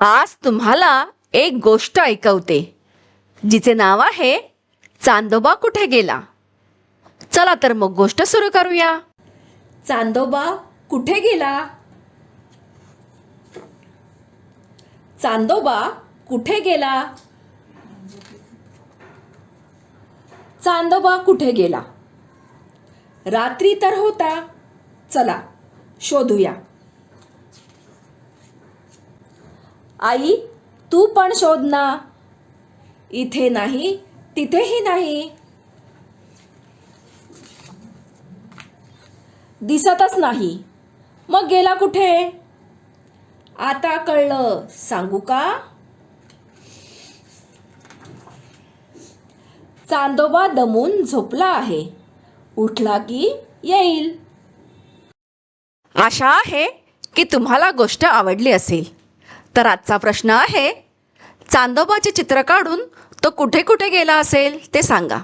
आज तुम्हाला एक गोष्ट ऐकवते. जिचे नाव आहे चांदोबा कुठे गेला? चला तर मग गोष्ट सुरू करूया. चांदोबा कुठे गेला? चांदोबा कुठे गेला? चांदोबा कुठे गेला? रात्री तर होता. चला शोधूया. आई तू पण शोध ना. इथे नाही तिथेही नाही. दिसतच नाही. मग गेला कुठे? आता कळलं. सांगू का? चांदोबा दमून झोपला आहे. उठला की येईल. आशा आहे की तुम्हाला गोष्ट आवडली असेल. तर आजचा प्रश्न आहे. चांदोबाचे चित्र काढून तो कुठे कुठे गेला असेल ते सांगा.